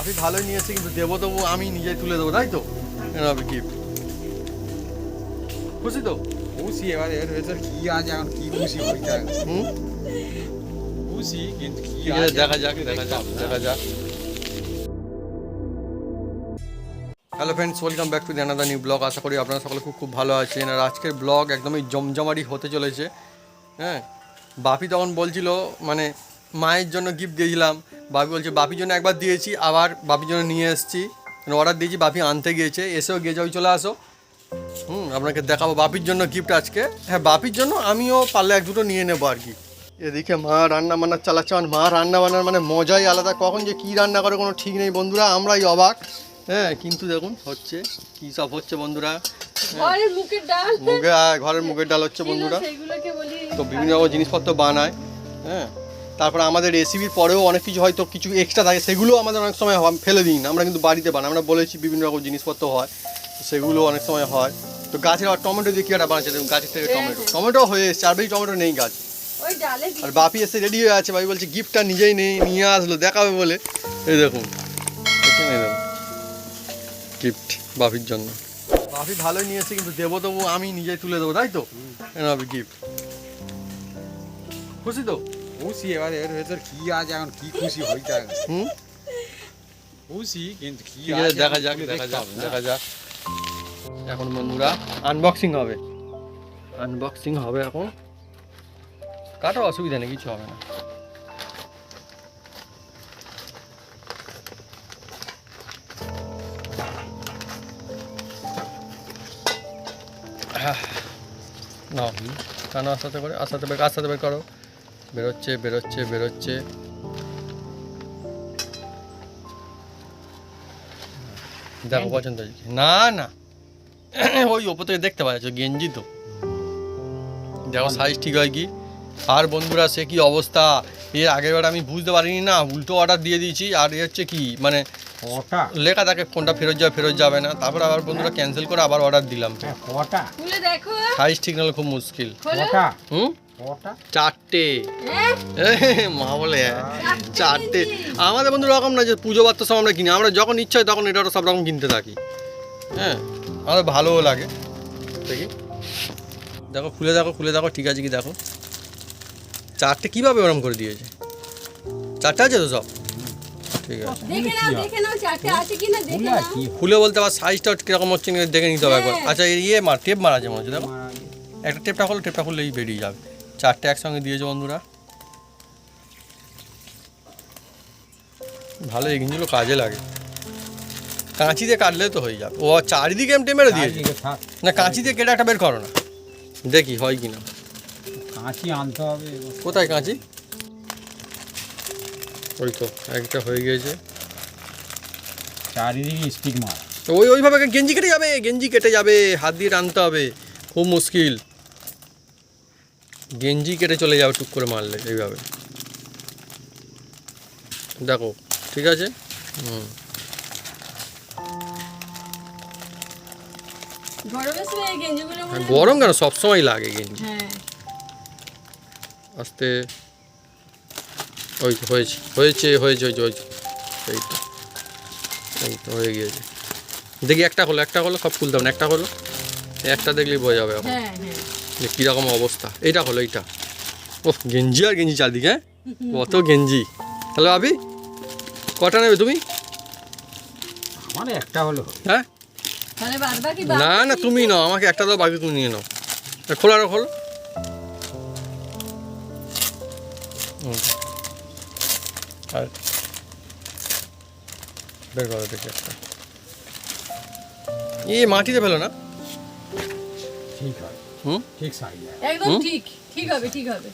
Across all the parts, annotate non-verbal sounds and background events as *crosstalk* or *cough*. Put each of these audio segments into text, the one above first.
বাপি ভালোই নিয়েছে কিন্তু দেবো তবু আমি নিজে তুলে দেবো তাই তো? এর হবে গিফট খুশি তো? খুশি এবার এর ভেতর কি আছে এখন কি খুশি হইতে হুম? খুশি কিন্তু কি আছে দেখা যাক দেখা যাক দেখা যাক। Hello friends welcome back to the another new blog আশা করি আপনারা সকলে খুব খুব ভালো আছেন। আর আজকের ব্লগ একদমই জমজমারি হতে চলেছে। হ্যাঁ? বাপি তখন বলছিল মানে মায়ের জন্য গিফট দিয়েছিলাম বাপি বলছে বাপির জন্য একবার দিয়েছি আবার বাপির জন্য নিয়ে এসেছি। অর্ডার দিয়েছি বাপি আনতে গিয়েছে। এসেও গিয়ে যাও চলে আসো। হুম আপনাকে দেখাবো বাপির জন্য গিফট আজকে। হ্যাঁ বাপির জন্য আমিও পারলে এক দুটো নিয়ে নেব আর কি। এদিকে মা রান্না বান্না চালাচ্ছে আমার মা রান্না বান্নার মানে মজাই আলাদা। কখন যে কী রান্না করে কোনো ঠিক নেই। বন্ধুরা আমরাই অবাক। হ্যাঁ কিন্তু দেখুন হচ্ছে কী সব হচ্ছে বন্ধুরা। ঘরের মুখের ডাল। ঘরের মুগের ডাল হচ্ছে বন্ধুরা। তো বিভিন্ন রকম জিনিসপত্র বানায়। হ্যাঁ। তারপরে আমাদের রেসিপির পরেও অনেক কিছু হয়তো কিছু এক্সট্রা থাকে সেগুলো আমাদের অনেক সময় হয়- ফেলে দিই না আমরা কিন্তু বাড়িতে বানাই আমরা বলেছি বিভিন্ন রকম জিনিসপত্র হয় তো সেগুলো অনেক সময় হয়। তো গাছের আবার টমেটো দিয়ে কি একটা বানাচ্ছে গাছের থেকে টমেটো। টমেটো হয়ে। এসছে আর বেশি টমেটো নেই গাছ। আর বাপি এসে রেডি হয়ে আছে বাপি বলছে গিফটটা নিজেই নেই নিয়ে আসলো দেখাবে বলে। এই দেখুন দেখুন গিফট বাপির জন্য। বাপি ভালোই নিয়েছে কিন্তু দেবো তবু আমি নিজেই তুলে দেবো তাই তো? গিফট খুশি তো? খুশি এবার এর ভেতর কি আছে এখন কি খুশি হইতে হুম? খুশি কিন্তু কি আছে দেখা যাক দেখা যাক না? দেখা যাক। এখন বন্ধুরা আনবক্সিং হবে। আনবক্সিং হবে এখন। কাটার অসুবিধা নেই কিছু হবে না। নাও কেন আস্তে করে আস্তে বের আস্তে বের করো। বেরোচ্ছে বেরোচ্ছে বেরোচ্ছে। দেখো পছন্দ হয়েছে। না না। *coughs* ওই ওপর থেকে দেখতে পাচ্ছ গেঞ্জি তো। দেখো সাইজ ঠিক হয় কি? আর বন্ধুরা সে কি অবস্থা? এর আগের বার আমি বুঝতে পারিনি না উল্টো অর্ডার দিয়ে দিয়েছি। আর এ হচ্ছে কি মানে লেখা থাকে কোনটা ফেরত যাবে ফেরত যাবে না। তারপর আবার বন্ধুরা ক্যান্সেল করে আবার অর্ডার দিলাম। হ্যাঁ, কটা? খুলে দেখো। সাইজ ঠিক না হলে খুব মুশকিল। হুম? চারটে। হ্যাঁ, মা বলে হ্যাঁ। চারটে আমাদের বন্ধু রকম না যে পুজো আমরা কিনি। আমরা যখন ইচ্ছা হয় তখন এটা ওটা সব রকম কিনতে থাকি। হ্যাঁ? আমাদের ভালোও লাগে। দেখি। দেখো খুলে দেখো খুলে দেখো ঠিক আছে কি দেখো। চারটে কীভাবে ওরম করে দিয়েছে? চারটে আছে তো সব? ঠিক আছে। খুলে বলতে আবার সাইজটা কীরকম হচ্ছে দেখে নিতে হবে একবার। হ্যাঁ। আচ্ছা ইয়ে মার টেপ মারা আছে মনে হচ্ছে দেখো। একটা টেপটা হলো টেপটা খুললেই বেরিয়ে যাবে। চারটে একসঙ্গে দিয়েছে বন্ধুরা। ভালো এই জিনিসগুলো কাজে লাগে। কাঁচি দিয়ে কাটলে তো হয়ে যাবে। ও চারিদিকে এমটে মেরে দিয়েছে। না কাঁচি দিয়ে কেটে একটা বের করো না। দেখি হয় কি না কাঁচি আনতে হবে কোথায় কাঁচি? ওই তো একটা হয়ে গিয়েছে। চারিদিকে স্টিক মার। ওই ওইভাবে গেঞ্জি কেটে যাবে গেঞ্জি কেটে যাবে হাত দিয়ে টানতে হবে। খুব মুশকিল। গেঞ্জি কেটে চলে যাবে টুক করে মারলে এইভাবে। দেখো ঠিক আছে? হুম। মনে হয়- গরম কেন? সবসময় লাগে গেঞ্জি। হ্যাঁ। আস্তে। ওই হয়েছে হয়েছে হয়েছে হয়েছে হয়েছে। এই তো এই তো হয়ে গিয়েছে। দেখি একটা হলো একটা হলো সব খুলতে হবে না একটা হলো? একটা দেখলেই বোঝা যাবে এখন। হ্যাঁ। যে কীরকম অবস্থা? এইটা হলো এইটা। ও গেঞ্জি আর গেঞ্জি চারদিকে হ্যাঁ? কত গেঞ্জি। হ্যালো আবি কটা নেবে তুমি? আমার একটা হলো। হ্যাঁ? না না তুমি নাও আমাকে একটা দাও বাকি তুমি নিয়ে নাও। খোলো হুম। আর বের করো দেখি একটা। এ মাটিতে ফেলো না। ঠিক হয় হুম? ঠিক সাইজ একদম ঠিক ঠিক হবে ঠিক হবে।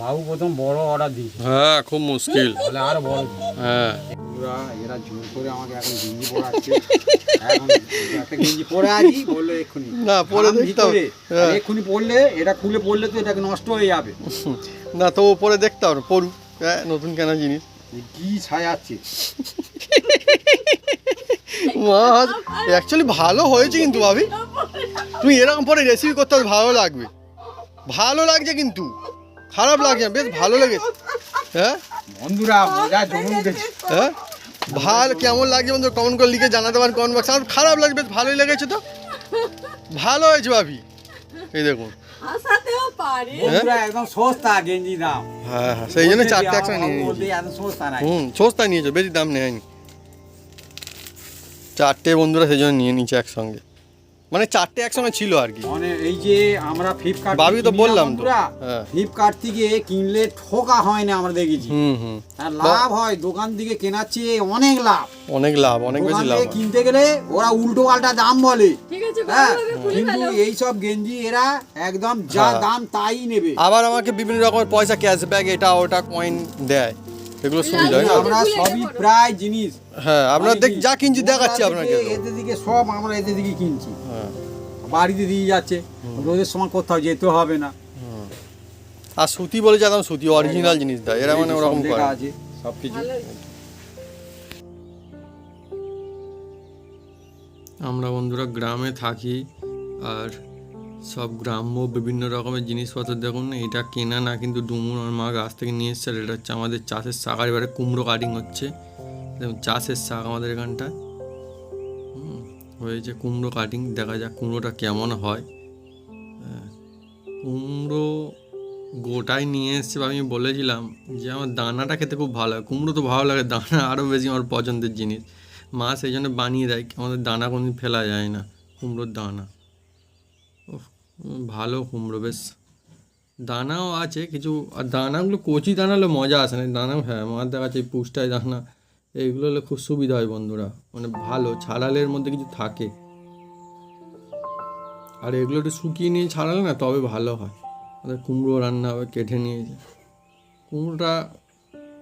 বাবু প্রথম বড় অর্ডার দিয়েছে। হ্যাঁ খুব মুশকিল। বলে আর বড় হ্যাঁ। এরা এরা জোর করে আমাকে এখন গেঞ্জি পরাচ্ছে। এখন একটা গেঞ্জি পরে আছি বলল এক্ষুনি। না, পরে দেখতে হবে। ভিতরে। হ্যাঁ। আর এক্ষুনি পড়লে এটা খুলে পড়লে তো এটা নষ্ট হয়ে যাবে। *laughs* না তো পরে দেখতে হবে পড়ু হ্যাঁ নতুন কেনা জিনিস। কি ছায়াচ্ছে মা অ্যাকচুয়ালি ভালো হয়েছে কিন্তু ভাবি। তুমি এরকম পরে রেসিপি করতে হবে ভালো লাগবে। ভালো লাগছে কিন্তু। খারাপ লাগছে বেশ ভালো লেগেছে। হ্যাঁ? বন্ধুরা মজা জমে উঠেছে। হ্যাঁ? ভালো কেমন লাগছে বন্ধু কমেন্ট করে লিখে জানাতে পারেন কমেন্ট বক্স আমার খারাপ লাগবে বেশ ভালোই লেগেছে তো। ভালো হয়েছে ভাবি। এই দেখুন। হ্যাঁ হ্যাঁ সেই জন্য চারটে একসঙ্গে নিয়ে নিয়েছি। বলতে সস্তা হুম সস্তায় নিয়েছো বেশি দাম নেয়নি। চারটে বন্ধুরা সেই জন্য নিয়ে নিচ্ছে একসঙ্গে। মানে চারটে একসঙ্গে ছিল আর কি। মানে এই যে আমরা ফ্লিপকার্ট ভাবি তো বললাম তো। হ্যাঁ। ফ্লিপকার্ট থেকে কিনলে ঠোকা হয় না আমরা দেখেছি। হুম হুম। আর লাভ হয় দোকান থেকে কেনার চেয়ে অনেক লাভ। অনেক লাভ অনেক বেশি লাভ কিনতে গেলে ওরা উল্টো পাল্টা দাম বলে। ঠিক আছে হ্যাঁ কিন্তু এই সব গেঞ্জি এরা একদম যা হ্যাঁ। দাম তাই নেবে। আবার আমাকে বিভিন্ন রকমের পয়সা ক্যাশব্যাক এটা ওটা কয়েন দেয়। এগুলো সুবিধা হয়। না আমরা সবই প্রায় জিনিস হ্যাঁ আপনার দেখ যা কিনছি দেখাচ্ছি আপনাকে। এদের দিকে সব আমরা এদের দিকে কিনছি। হ্যাঁ। বাড়িতে দিয়ে যাচ্ছে রোদের সময় কোথাও যেতে হবে না। আর সুতি বলে যেতাম সুতি অরিজিনাল জিনিস দেয় এরা মানে ওরকম করে। আছে সব কিছু। আমরা বন্ধুরা গ্রামে থাকি আর সব গ্রাম্য বিভিন্ন রকমের জিনিসপত্র দেখুন এটা কেনা না কিন্তু ডুমুর আর মা গাছ থেকে নিয়ে এসছে আর এটা হচ্ছে আমাদের চাষের শাক আর এবারে কুমড়ো কাটিং হচ্ছে। দেখুন চাষের শাক আমাদের এখানটায়। হয়েছে কুমড়ো কাটিং দেখা যাক কুমড়োটা কেমন হয়। হ্যাঁ, কুমড়ো গোটাই নিয়ে এসছে আমি বলেছিলাম যে আমার দানাটা খেতে খুব ভালো হয় কুমড়ো তো ভালো লাগে দানা আরও বেশি আমার পছন্দের জিনিস। মা সেই জন্য বানিয়ে দেয় আমাদের দানা কোনোদিন ফেলা যায় না কুমড়োর দানা। উম, ভালো কুমড়ো বেশ। দানাও আছে কিছু আর দানাগুলো কচি দানা হলে মজা আসে না। দানাও হ্যাঁ মার দেখা যাচ্ছে পুষ্টায় দানা। এইগুলো হলে খুব সুবিধা হয় বন্ধুরা। মানে ভালো, ছাড়ালের মধ্যে কিছু থাকে। আর এগুলো একটু শুকিয়ে নিয়ে ছাড়ালে না তবে ভালো হয়। আমাদের কুমড়ো রান্না হবে, কেটে নিয়েছে কুমড়োটা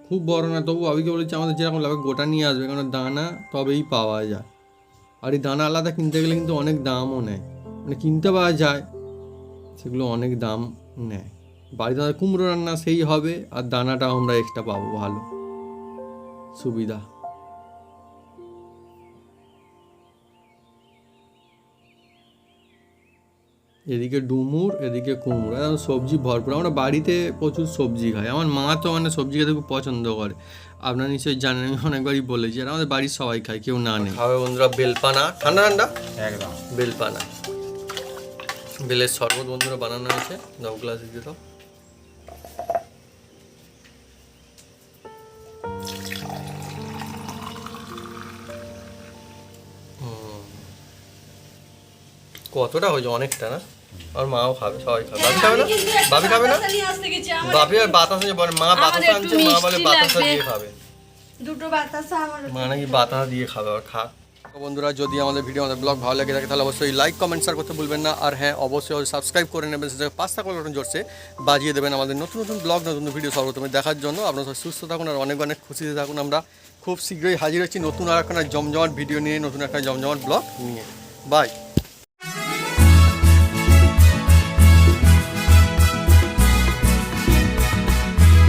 খুব বড় না, তবু আবিকে বলেছি আমাদের যেরকম লাগে গোটা নিয়ে আসবে, কারণ দানা তবেই পাওয়া যায়। আর এই দানা আলাদা কিনতে গেলে কিন্তু অনেক দামও নেয়। মানে কিনতে পাওয়া যায়, সেগুলো অনেক দাম নেয়। বাড়িতে কুমড়ো রান্না সেই হবে, আর দানাটা আমরা এক্সট্রা পাবো ভালো। সুবিধা। এদিকে ডুমুর এদিকে কুমড়ো। একদম সবজি ভরপুর। আমরা বাড়িতে প্রচুর সবজি খাই। আমার মা তো মানে সবজি খেতে খুব পছন্দ করে। আপনারা নিশ্চয়ই জানেন আমি অনেকবারই বলেছি আর আমাদের বাড়ির সবাই খায় কেউ না নেই। খাবে বন্ধুরা বেলপানা। ঠান্ডা ঠান্ডা? একদম। বেলপানা। বেলের শরবত বন্ধুরা বানানো হয়েছে। দাও গ্লাস দিয়ে দাও। কতটা হয়েছে? অনেকটা না? আর মাও খাবে সবাই খাবে। বাবি খাবে না? বাবি খাবে না? বাবি আর বাতাসা বলে মা বাতাসা আনছে মা বলে বাতাসা দিয়ে খাবে। দুটো বাতাসা আমার মা নাকি বাতাসা দিয়ে খাবে আর খা। বন্ধুরা যদি আমাদের ভিডিও আমাদের ব্লগ ভালো লাগে থাকে তাহলে অবশ্যই লাইক কমেন্ট শেয়ার করতে ভুলবেন না। আর হ্যাঁ অবশ্যই সাবস্ক্রাইব করে নেবেন সেটা পাঁচটা কলন জোরসে বাজিয়ে দেবেন আমাদের নতুন নতুন ব্লগ নতুন ভিডিও সর্বপ্রথমে দেখার জন্য। আপনারা সবাই সুস্থ থাকুন আর অনেক অনেক খুশিতে থাকুন। আমরা খুব শীঘ্রই হাজির হচ্ছি নতুন আর একটা জমজমাট ভিডিও নিয়ে নতুন একটা জমজমাট ব্লগ নিয়ে। বাই